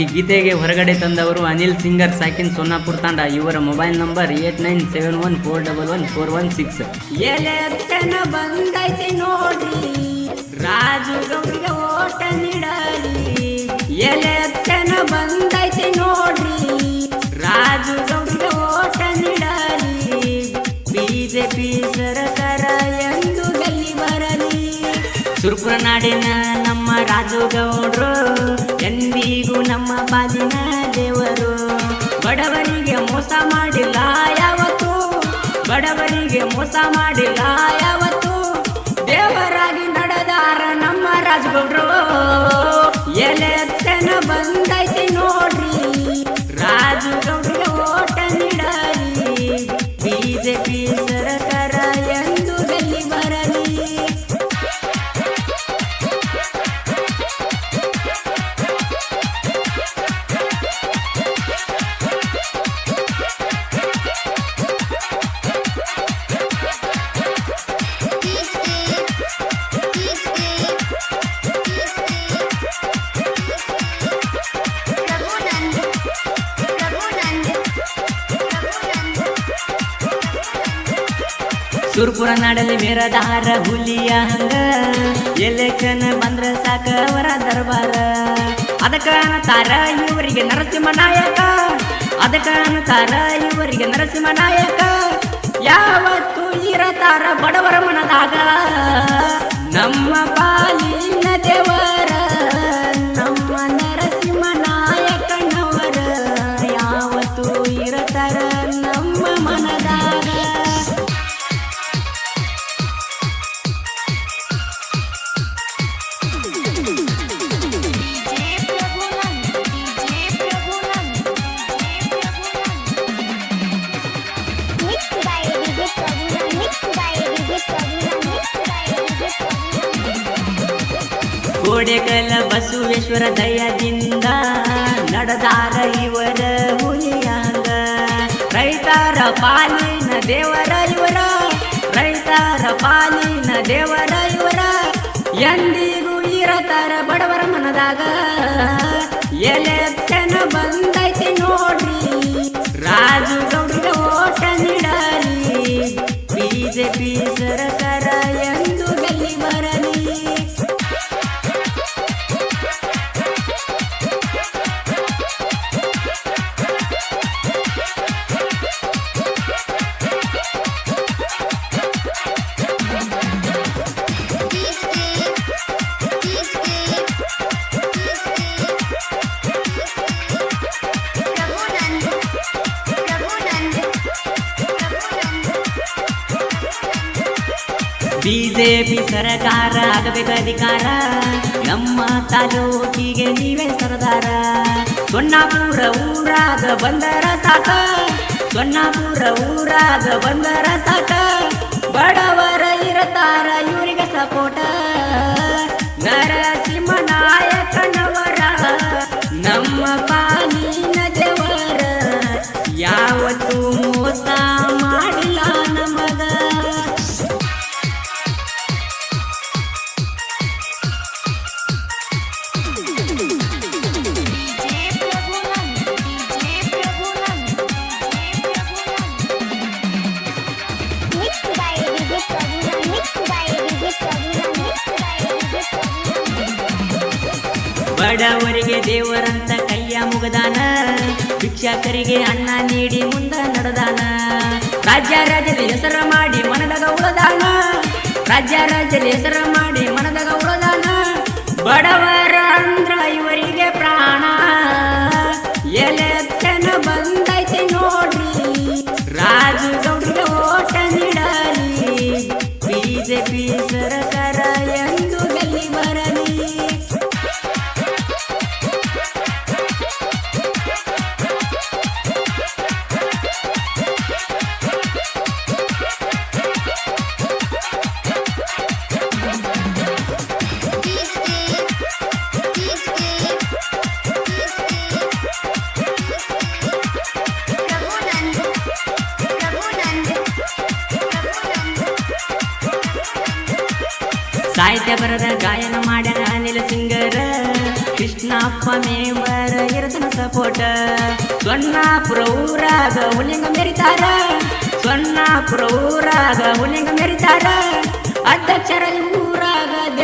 ಈ ಗೀತೆಗೆ ಹೊರಗಡೆ ತಂದವರು ಅನಿಲ್ ಸಿಂಗರ್, ಸಾಕಿನ್ ಸೋನಾಪುರ್ ತಾಂಡ. ಇವರ mobile number eight nine seven one four double one four one six. ಬಂದೈತಿ ನೋಡಿ ರಾಜು ಓಟ ನೀಡಲಿ. ಎಲೆಕ್ಷನ್ ಬಂದೈತಿ ನೋಡ್ರಿ, ರಾಜು ಓಟ ನೀಡಲಿ. ಬಿಜೆಪಿ ಸರ್ಕಾರ ಸುರ್ಪುರ ನಮ್ಮ ರಾಜು ಗೌಡ್ರು ಎಂದಿಗೂ ನಮ್ಮ ಬಾಲಿನ ದೇವರು. ಬಡವರಿಗೆ ಮೋಸ ಮಾಡಿಲ್ಲ ಯಾವತ್ತು ಬಡವರಿಗೆ ಮೋಸ ಮಾಡಿಲ್ಲ ಯಾವತ್ತು. ದೇವರಾಗಿ ನಡೆದಾರ ನಮ್ಮ ರಾಜಗೌಡ್ರು. ಎಲೆಕ್ಷನ್ ಬಂದೈತಿ ನೋಡ್ರಿ ರಾಜು ಗೌಡ್ರಿಗೆ ಓಟ ನೀಡಲಿ. ಬಿಜೆಪಿ ಸರ್ಕಾರ ಸುರ್ಪುರ ನಾಡಲ್ಲಿ ಮೇರದಾರ ಹುಲಿಯ ಹಂಗ. ಎಲೆಕ್ಷನ್ ಬಂದ್ರ ಸಾಕ ಅವರ ದರ್ಬಾರ. ಅದಕ್ಕ ತಾರ ಇವರಿಗೆ ನರಸಿಂಹ ನಾಯಕ ಅದಕ್ಕ ತಾರ ಇವರಿಗೆ ನರಸಿಂಹ ನಾಯಕ ಯಾವತ್ತು ಇರತಾರ ಬಡವರ ಮನದಾಗ. ನಮ್ಮ ಪಾಲಿನ ದೇವರ ಕೋಡೆಕಲ ಬಸವೇಶ್ವರ ದಯದಿಂದ ನಡೆದಾರ ಇವರ ಮುನಿಯಾಗ ರೈತರ ಪಾಲಿನ ದೇವರ ಇವರ, ರೈತರ ಪಾಲಿನ ದೇವರ ಇವರ. ಎಂದಿಗೂ ಇರತಾರ ಬಡವರ ಮನದಾಗ. ಎಲೆಕ್ಷನ್ ಬಂದೈತಿ ನೋಡ್ರಿ. ರಾಜು ಬಿಜೆಪಿ ಸರಕಾರ ಆಗಬೇಕು ಅಧಿಕಾರ. ನಮ್ಮ ತಾಲೂಕಿಗೆ ನೀವೇ ಸರದಾರ. ಸೊನ್ನಾಪುರ ಊರಾಗ ಬಂದರ ಸಾಕ. ಸೊನ್ನಾಪುರ ಊರಾಗ ಬಂದರ ಸಾಕ. ಬಡವರ ಇರತಾರ ಇವರಿಗೆ ಸಪೋಟ ಬಡವರಿಗೆ ದೇವರಂತ ಕೈಯ ಮುಗದಾನ. ಭಿಕ್ಷಕರಿಗೆ ಅನ್ನ ನೀಡಿ ಮುಂದ ನಡೆದಾನ. ರಾಜ್ಯ ರಾಜ್ಯದ ಹೆಸರು ಮಾಡಿ ಮನದಾಗ ಉಳದಾನ. ರಾಜ್ಯ ರಾಜ್ಯದ ಹೆಸರ ಮಾಡಿ ಮನದಾಗ ಉಳದಾನ. ಬಡವರ ಅಂದ್ರ ಇವರಿಗೆ ಪ್ರಾಣ. ಎಲೆಕ್ಷನ್ ಬಂದೈತಿ ನೋಡ್ರಿ. ರಾಜು ಗೌಡ್ರಿಗೆ ಓಟ ನೀಡಲಿ. ಬಿಜೆಪಿ ಸಾಹಿತ್ಯ ಬರದ ಗಾಯನ ಮಾಡ್ಯಾನ ಅನಿಲ ಸಿಂಗರ. ಕೃಷ್ಣಪ್ಪ ಮೇವರ ಇರತನ ಸಪೋಟ. ಸೊನ್ನಾಪುರ ಊರಾಗ ಹುಲಿಂಗ ಮೆರಿತಾರ. ಸೊನ್ನಾಪುರ ಊರಾಗ ಹುಲಿಂಗ ಮೆರಿತಾರ. ಅಧ್ಯಕ್ಷರ ಊರಾಗ